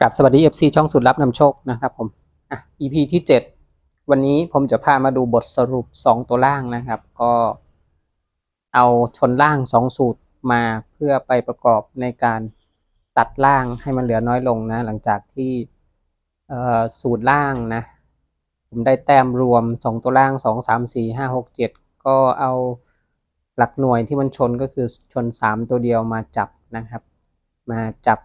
กลับสวัสดี FC ช่องสุดลับนำโชคนะครับผมอะ EP ที่ 7 วันนี้ผมจะพามาดูบทสรุป 2 ตัวล่างนะครับ ก็เอาชนล่าง 2 สูตรมาเพื่อไปประกอบในการตัดล่างให้มันเหลือน้อยลงนะ หลังจากที่สูตรล่างนะ ผมได้แต้มรวม 2 ตัวล่าง 2 3 4 5 6 7 ก็เอาหลักหน่วยที่มันชนก็คือชน 3 ตัวเดียวมาจับนะครับ มาจับ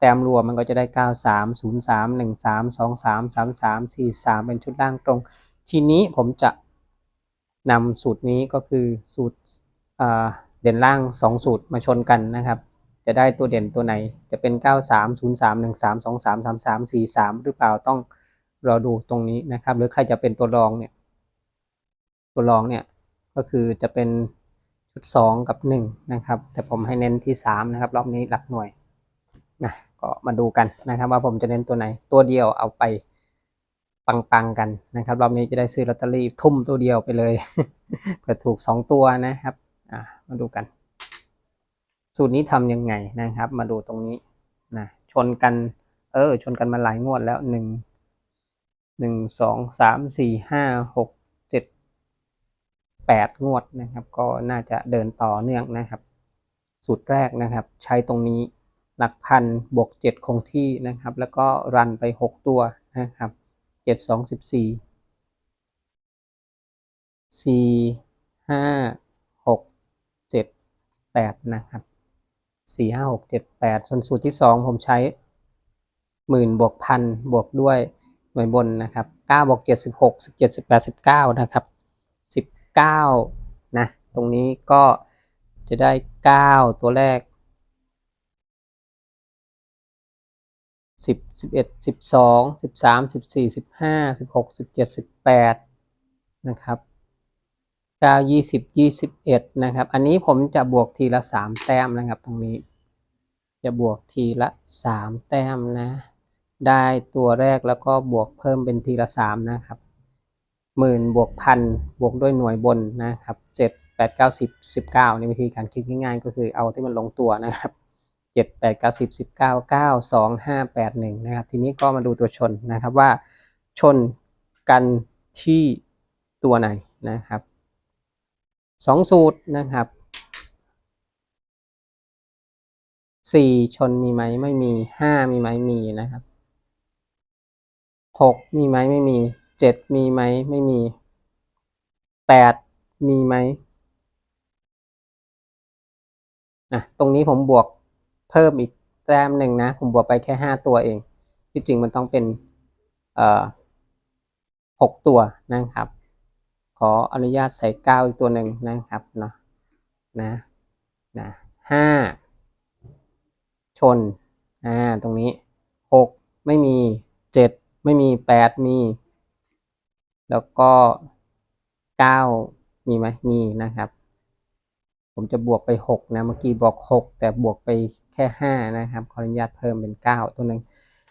แต้มรวมมันก็จะได้ 9 3 0 3 1 3 2 3 3 3 4 3 เป็นชุดล่างตรง ทีนี้ผมจะนำสูตรนี้ก็คือสูตรเด่นล่าง 2 สูตรมาชนกันนะครับ จะได้ตัวเด่นตัวไหนจะเป็น 9 3 0 3 1 3 2 3 3 3 4 3 หรือเปล่าต้องรอดูตรงนี้นะครับ หรือใครจะเป็นตัวรองเนี่ยตัวรองเนี่ยก็คือจะเป็นชุด 2 กับ 1 นะครับ แต่ผมให้เน้นที่ 3 นะครับ รอบนี้หลักหน่วย นะก็มาดูกันนะครับ ว่าผมจะเน้นตัวไหนตัวเดียวเอาไปปังๆกันนะครับ รอบนี้จะได้ซื้อลอตเตอรี่ทุ่มตัวเดียวไปเลยเผื่อถูก 2 ตัวนะครับมาดูกัน สูตรนี้ทำยังไงนะครับ มาดูตรงนี้นะชนกัน เออ ชนกันมาหลายงวดแล้วหนึ่งหนึ่งสองสามสี่ห้าหกเจ็ดแปดงวดนะครับ ก็น่าจะเดินต่อเนื่องนะครับ สูตรแรกนะครับ ใช้ตรงนี้ หลักพันบวกเจ็ดคงที่นะครับ แล้วก็รันไปหกตัวนะครับเจ็ดสองสิบสี่สี่ห้าหกเจ็ดแปดนะครับสี่ห้าหกเจ็ดแปดส่วนสูตรที่สองผมใช้หมื่นบวกพันบวกด้วยหน่วยบนนะครับเก้าบวกเจ็ดสิบหกสิบเจ็ดสิบแปดสิบเก้านะครับสิบเก้านะ ตรงนี้ก็จะได้เก้าตัวแรก สิบสิบเอ็ดสิบสองสิบสามสิบสี่สิบห้าสิบหกสิบเจ็ดสิบแปดนะครับเก้ายี่สิบยี่สิบเอ็ดนะครับ อันนี้ผมจะบวกทีละสามแต้มนะครับตรงนี้ จะบวกทีละสามแต้มนะ ได้ตัวแรกแล้วก็บวกเพิ่มเป็นทีละสามนะครับหมื่นบวกพันบวกด้วยหน่วยบนนะครับเจ็ดแปดเก้าสิบสิบเก้าในวิธีการคิดง่ายๆ ก็คือเอาที่มันลงตัวนะครับ เจ็ดแปดเก้าสิบสิบเก้าเก้าสองห้าแปดหนึ่งนะครับทีนี้ก็มาดูตัวชนนะครับว่าชนกันที่ตัวไหนนะครับสองสูตรนะครับสี่ชนมีไหมไม่มีห้ามีไหมมีนะครับหกมีไหมไม่มีเจ็ดมีไหมไม่มีแปดมีไหมอะตรงนี้ผมบวก เพิ่มอีกแต้มหนึ่งนะ ผมบวกไปแค่ห้าตัวเอง ที่จริงมันต้องเป็นเอ่อหกตัวนะครับ ขออนุญาตใส่เก้าอีกตัวหนึ่งนะครับเนาะนะนะห้าชนอ่าตรงนี้หกไม่มีเจ็ดไม่มีแปดมี แล้วก็เก้ามีไหมมีนะครับ ผมจะบวกไปหกนะ เมื่อกี้บอกหกแต่บวกไปแค่ห้านะครับ ขออนุญาตเพิ่มเป็นเก้าตัวหนึ่ง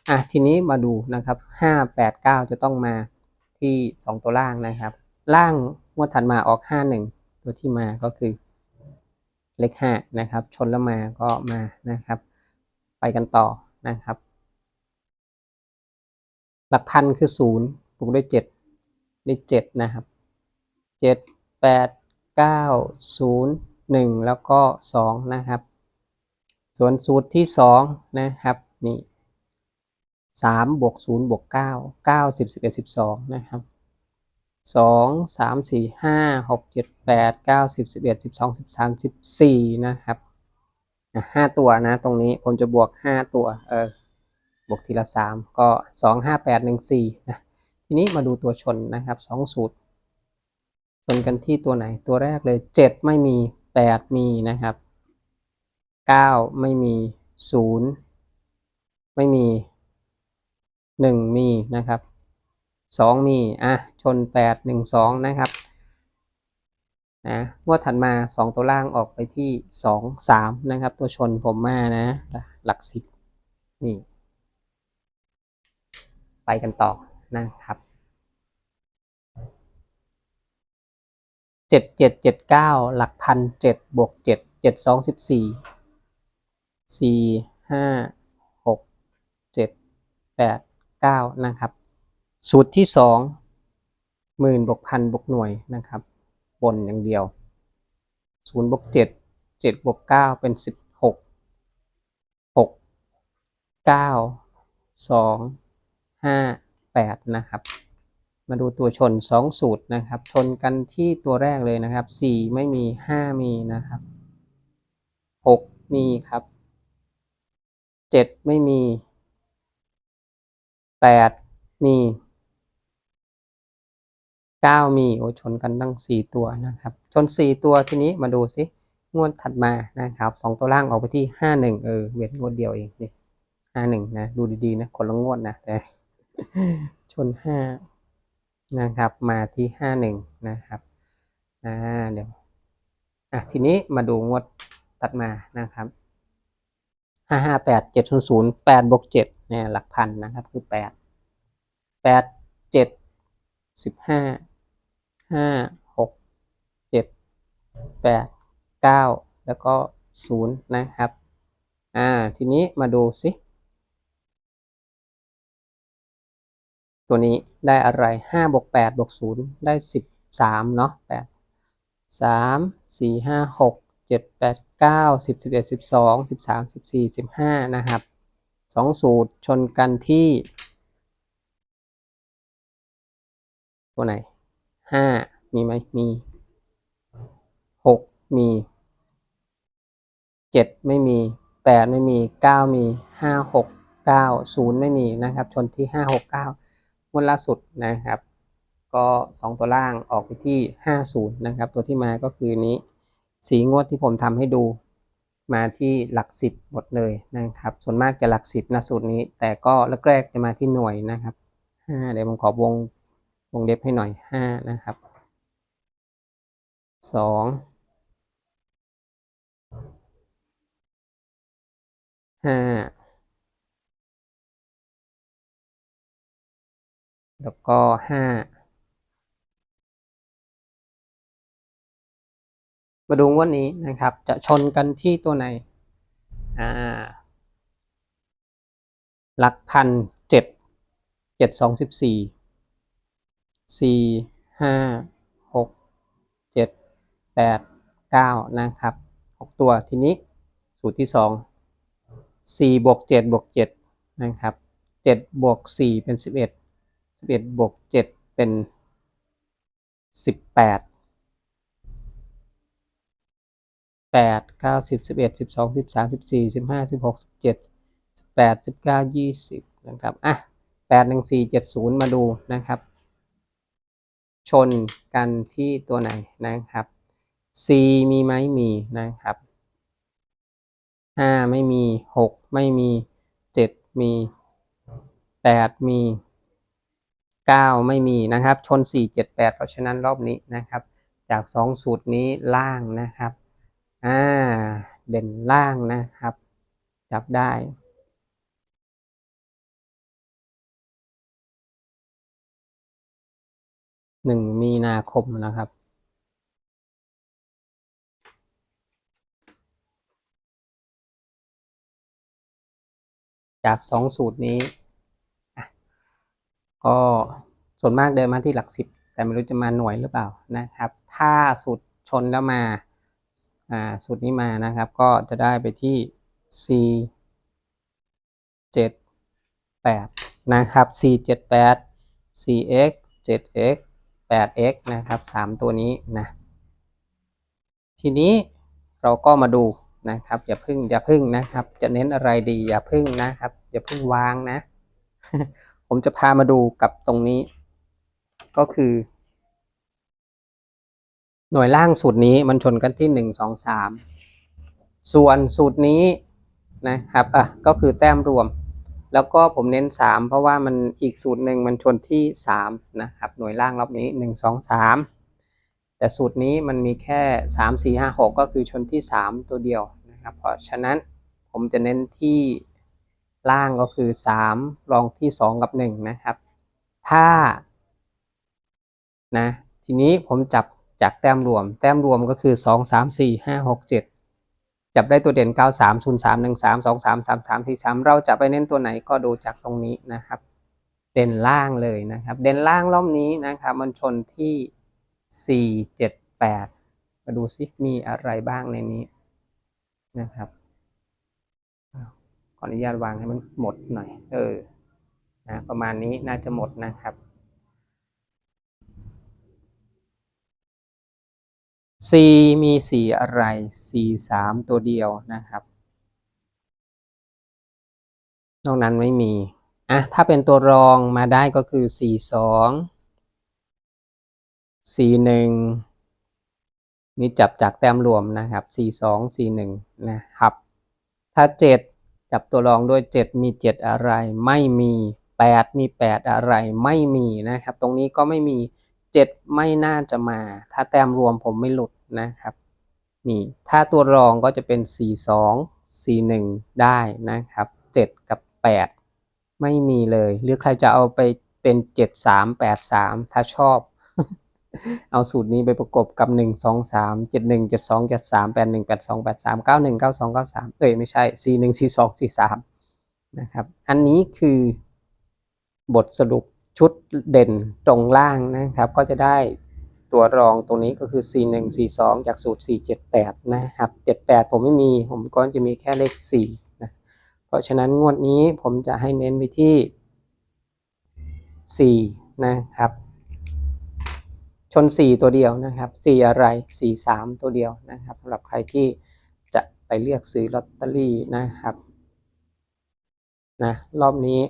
อะ ทีนี้มาดูนะครับห้าแปดเก้าจะต้องมาที่สองตัวล่างนะครับ ล่างงวดถัดมาออกห้าหนึ่งตัวที่มาก็คือเลขห้านะครับ ชนแล้วมาก็มานะครับ ไปกันต่อนะครับ หลักพันคือศูนย์บวกด้วยเจ็ดได้เจ็ดนะครับเจ็ดแปดเก้าศูนย์หนึ่งแล้วก็สองนะครับ ส่วนสูตรที่สองนะครับ นี่สามบวกศูนย์บวกเก้าเก้าสิบสิบเอ็ดสิบสองนะครับสองสามสี่ห้าหกเจ็ดแปดเก้าสิบสิบเอ็ดสิบสองสิบสามสิบสี่นะครับห้าตัวนะ ตรงนี้ผมจะบวกห้าตัว เออ บวกทีละสามก็สองห้าแปดหนึ่งสี่นะ ทีนี้มาดูตัวชนนะครับสองสูตรชนกันที่ตัวไหน ตัวแรกเลยเจ็ดไม่มี แปดมีนะครับเก้าไม่มีศูนย์ไม่มีหนึ่งมีนะครับสองมี อะ ชนแปดหนึ่งสองนะครับนะงวดถัดมาสองตัวล่างออกไปที่สองสามนะครับ ตัวชนผมมานะ หลักสิบนี่ ไปกันต่อนะครับ เจ็ดเจ็ดเจ็ดเก้าหลักพันเจ็ดบวกเจ็ดเจ็ดสองสิบสี่สี่ห้าหกเจ็ดแปดเก้านะครับ สูตรที่สองหมื่นบวกพันบวกหน่วยนะครับบนอย่างเดียวศูนย์บวกเจ็ดเจ็ดบวกเก้าเป็นสิบหกหกเก้าสองห้าแปดนะครับ มาดูตัวชนสองสูตรนะครับ ชนกันที่ตัวแรกเลยนะครับสี่ไม่มีห้ามีนะครับหกมีครับเจ็ดไม่มีแปดมีเก้ามีโอ้ชนกันตั้งสี่ตัวนะครับ ชนสี่ตัวทีนี้มาดูสิงวดถัดมานะครับสองตัวล่างออกไปที่ห้าหนึ่งเออเว้นงวดเดียวเองนี่ห้าหนึ่งนะ ดูดีๆนะคนละงวดนะแต่ชนห้า นะครับมาที่ห้าหนึ่งนะครับอ่าเดี๋ยวอะทีนี้มาดูงวดถัดมานะครับห้าห้าแปดเจ็ดศูนย์ศูนย์แปดบวกเจ็ดเนี่ยหลักพันนะครับคือแปดแปดเจ็ดสิบห้าห้าหกเจ็ดแปดเก้าแล้วก็ศูนย์นะครับ อ่า ทีนี้มาดูสิ ตัวนี้ได้อะไรห้าบวกแปดบวกศูนย์ได้สิบสามเนาะแปดสามสี่ห้าหกเจ็ดแปดเก้าสิบสิบเอ็ดสิบสองสิบสามสิบสี่สิบห้านะครับสองสูตรชนกันที่ ตัวไหนห้ามีไหมมีหกมีเจ็ดไม่มีแปดไม่มีเก้ามีห้าหกเก้าศูนย์ไม่มีนะครับ ชนที่ห้าหกเก้า วดล่าสุดนะครับ ก็ 2 ตัวล่างออกไปที่ 50 นะครับ ตัวที่มาก็คือนี้สีงวดที่ผมทำให้ดูมาที่หลัก 10 หมดเลยนะครับ ส่วนมากจะหลัก 10นะสูตรนี้ แต่ก็แรกๆจะมาที่หน่วยนะครับ5เดี๋ยวผมขอวงวงเล็บให้หน่อย 5 นะครับ 2 5 แล้วก็ห้ามาดูงวดนี้นะครับ จะชนกันที่ตัวไหน อ่า หลักพันเจ็ดเจ็ดสองสิบสี่สี่ห้าหกเจ็ดแปดเก้านะครับหกตัวทีนี้สูตรที่สองสี่บวกเจ็ดบวกเจ็ดนะครับเจ็ดบวกสี่เป็นสิบเอ็ด สิบเอ็ดบวกเจ็ดเป็นสิบแปดแปดเก้าสิบสิบเอ็ดสิบสองสิบสามสิบสี่สิบห้าสิบหกสิบเจ็ดสิบแปดสิบเก้ายี่สิบนะครับอะแปดหนึ่งสี่เจ็ดศูนย์มาดูนะครับ ชนกันที่ตัวไหนนะครับ C มีไหมมีนะครับห้าไม่มีหกไม่มีเจ็ดมีแปดมี เก้าไม่มีนะครับ ชนสี่เจ็ดแปดเพราะฉะนั้นรอบนี้นะครับ จากสองสูตรนี้ล่างนะครับอ่าเด่นล่างนะครับ จับได้หนึ่งมีนาคมนะครับ จากสองสูตรนี้ ก็ส่วนมากเดินมาที่หลักสิบแต่ไม่รู้จะมาหน่วยหรือเปล่านะครับ ถ้าสูตรชนแล้วมาอ่าสูตรนี้มานะครับ ก็จะได้ไปที่ C เจ็ดแปดนะครับ C เจ็ดแปด 4x 7x 8x นะครับสามตัวนี้นะ ทีนี้เราก็มาดูนะครับ อย่าพึ่งอย่าพึ่งนะครับ จะเน้นอะไรดีอย่าพึ่งนะครับ อย่าพึ่งวางนะ ผมจะพามาดูกับตรงนี้ ก็คือ หน่วยล่างสูตรนี้มันชนกันที่หนึ่งสองสามส่วนสูตรนี้นะครับอะก็คือแต้มรวม แล้วก็ผมเน้นสามเพราะว่ามันอีกสูตรหนึ่งมันชนที่สามนะครับหน่วยล่างรอบนี้หนึ่งสองสามแต่สูตรนี้มันมีแค่สามสี่ห้าหกก็คือชนที่สามตัวเดียวนะครับเพราะฉะนั้นผมจะเน้นที่ ล่างก็คือสามรองที่สองกับหนึ่งนะครับ ถ้านะทีนี้ผมจับจากแต้มรวม แต้มรวมก็คือสองสามสี่ห้าหกเจ็ดจจับได้ตัวเด่น 93 03 13 23 33 43 เราจะไปเน้นตัวไหนก็ดูจากตรงนี้นะครับ เด่นล่างเลยนะครับ เด่นล่างรอบนี้นะครับ มันชนที่ 4 7 8 มาดูซิมีอะไรบ้างในนี้นะครับ ขออนุญาตวางให้มันหมดหน่อย เออนะประมาณนี้น่าจะหมดนะครับ C มีสีอะไร C สามตัวเดียวนะครับ นอกนั้นไม่มี อะ ถ้าเป็นตัวรองมาได้ก็คือ C สอง C หนึ่งนี่จับจากแต้มรวมนะครับ C สอง C หนึ่งนะครับ ถ้าเจ็ด จับตัวรองด้วยเจ็ดมีเจ็ดอะไร ไม่มีแปดมีแปดอะไร ไม่มีนะครับ ตรงนี้ก็ไม่มีเจ็ดไม่น่าจะมา ถ้าแต้มรวมผมไม่หลุดนะครับ นี่ ถ้าตัวรองก็จะเป็น 4 2 4 1 ได้นะครับ 7 กับ 8 ไม่มีเลย หรือใครจะเอาไปเป็น 7 3 8 3 ถ้าชอบ เอาสูตรนี้ไปประกบกับ 1 2 3 7 1 7 2 7 3 8 1 8 2 8 3 9 1 9 2 9 3 เอ้ยไม่ใช่ 4 1 4 2 4 3 นะครับ อันนี้คือบทสรุปชุดเด่นตรงล่างนะครับ ก็จะได้ตัวรองตรงนี้ก็คือ 4 1 4 2 จากสูตร 4 7 8 นะครับ 78 ผมไม่มี ผมก็จะมีแค่เลข4นะเพราะฉะนั้นงวดนี้ผมจะให้เน้นไปที่ 4 นะครับ ชน 4 ตัวเดียวนะครับ4อะไร 4 3 ตัวเดียวนะครับสำหรับใครที่จะไปเลือกซื้อลอตเตอรี่นะครับนะรอบนี้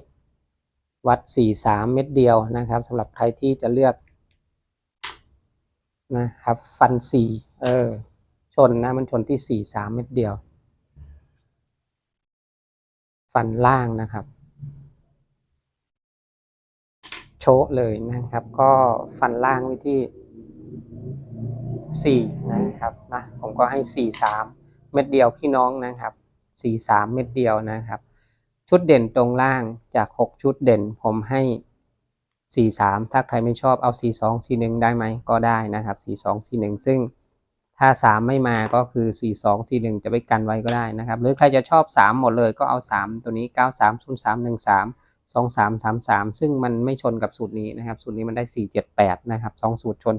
วัด 4 3 เม็ดเดียวนะครับสำหรับใครที่จะเลือกนะครับฟัน 4 เออ ชนนะมันชนที่ 4 3 เม็ดเดียว ฟันล่างนะครับ โชะเลยนะครับ ก็ฟันล่างไว้ที่ 4 นะครับนะผมก็ให้ 4 3 เม็ดเดียวพี่น้องนะครับ 4 3 เม็ดเดียวนะครับ ชุดเด่นตรงล่างจาก 6 ชุดเด่นผมให้ 4 3 ถ้าใครไม่ชอบเอา 4 2 4 1 ได้ไหมก็ได้นะครับ 4 2 4 1 ซึ่งถ้า 3 ไม่มาก็คือ 4 2 4 1 จะไปกันไว้ก็ได้นะครับ หรือใครจะชอบ 3 หมดเลยก็เอา 3 ตัวนี้ 9 3 0 3 1 3 2 3 3 3ซึ่งมันไม่ชนกับสูตรนี้นะครับ สูตรนี้มันได้4 7 8นะครับ2สูตรชน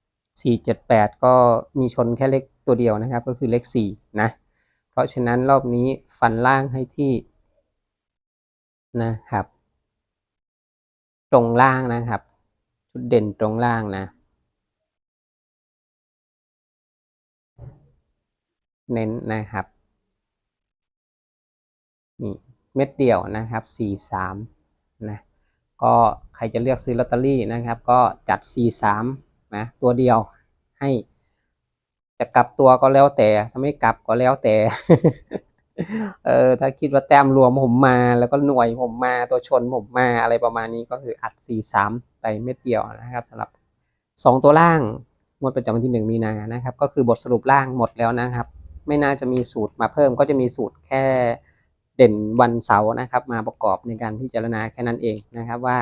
4 7 8ก็มีชนแค่เลขตัวเดียวนะครับ ก็คือเลข4นะ เพราะฉะนั้นรอบนี้ฟันล่างให้ที่นะครับ ตรงล่างนะครับชุดเด่นตรงล่างนะเน้นนะครับนี่ เม็ดเดียวนะครับ 43นะก็ใครจะเลือกซื้อลอตเตอรี่นะครับ ก็จัด 43นะตัวเดียวให้จะกลับตัวก็แล้วแต่ถ้าไม่กลับก็แล้วแต่เออถ้าคิดว่าแต้มรวมผมมา แล้วก็หน่วยผมมาตัวชนผมมาอะไรประมาณนี้ก็คืออัด 43 ไปเม็ดเดียวนะครับสำหรับ 2 ตัวล่างงวดประจำวันที่ 1 มีนานะครับ ก็คือบทสรุปล่างหมดแล้วนะครับ ไม่น่าจะมีสูตรมาเพิ่มก็จะมีสูตรแค่ เด่นวันเสาร์นะครับ มาประกอบในการพิจารณาแค่นั้นเองนะครับว่า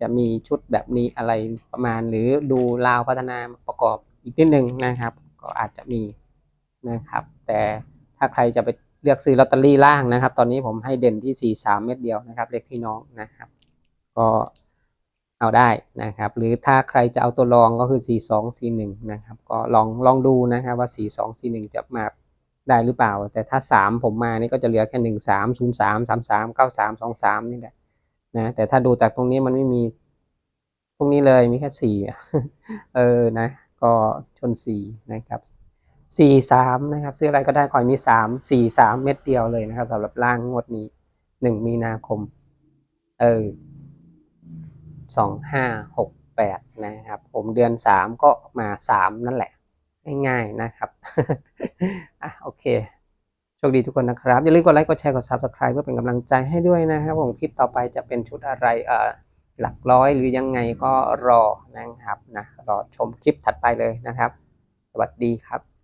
จะมีชุดแบบนี้อะไรประมาณ หรือดูลาวพัฒนาประกอบอีกนิดนึงนะครับ ก็อาจจะมีนะครับ แต่ถ้าใครจะไปเลือกซื้อลอตเตอรี่ล่างนะครับ ตอนนี้ผมให้เด่นที่ 4 3 เม็ดเดียวนะครับ เลขพี่น้องนะครับ ก็เอาได้นะครับ หรือถ้าใครจะเอาตัวรองก็คือ 4 2 4 1 นะครับ ก็ลองลองดูนะครับว่า 4 2 4 1 จะมา ได้หรือเปล่า แต่ถ้า 3 ผมมานี่ก็จะเหลือแค่ 1 3 0 3 3 3 9 3 2 3 นี่แหละนะแต่ถ้าดูจากตรงนี้มันไม่มีพวกนี้เลยมีแค่ 4 เออนะ ก็ชน 4 นะครับสี่สามนะครับ ซื้ออะไรก็ได้ขอให้มีสามสี่สามเม็ดเดียวเลยนะครับสำหรับล่างงวดนี้หนึ่งมีนาคม เออสองห้าหกแปดนะครับ ผมเดือนสามก็มาสามนั่นแหละ ง่ายๆนะครับ อะโอเคโชคดีทุกคนนะครับ อย่าลืมกดไลค์กดแชร์กด subscribe เพื่อเป็นกำลังใจให้ด้วยนะครับผมคลิปต่อไปจะเป็นชุดอะไรเอ่อหลักร้อยหรือยังไงก็รอนะครับนะรอชมคลิปถัดไปเลยนะครับ สวัสดีครับ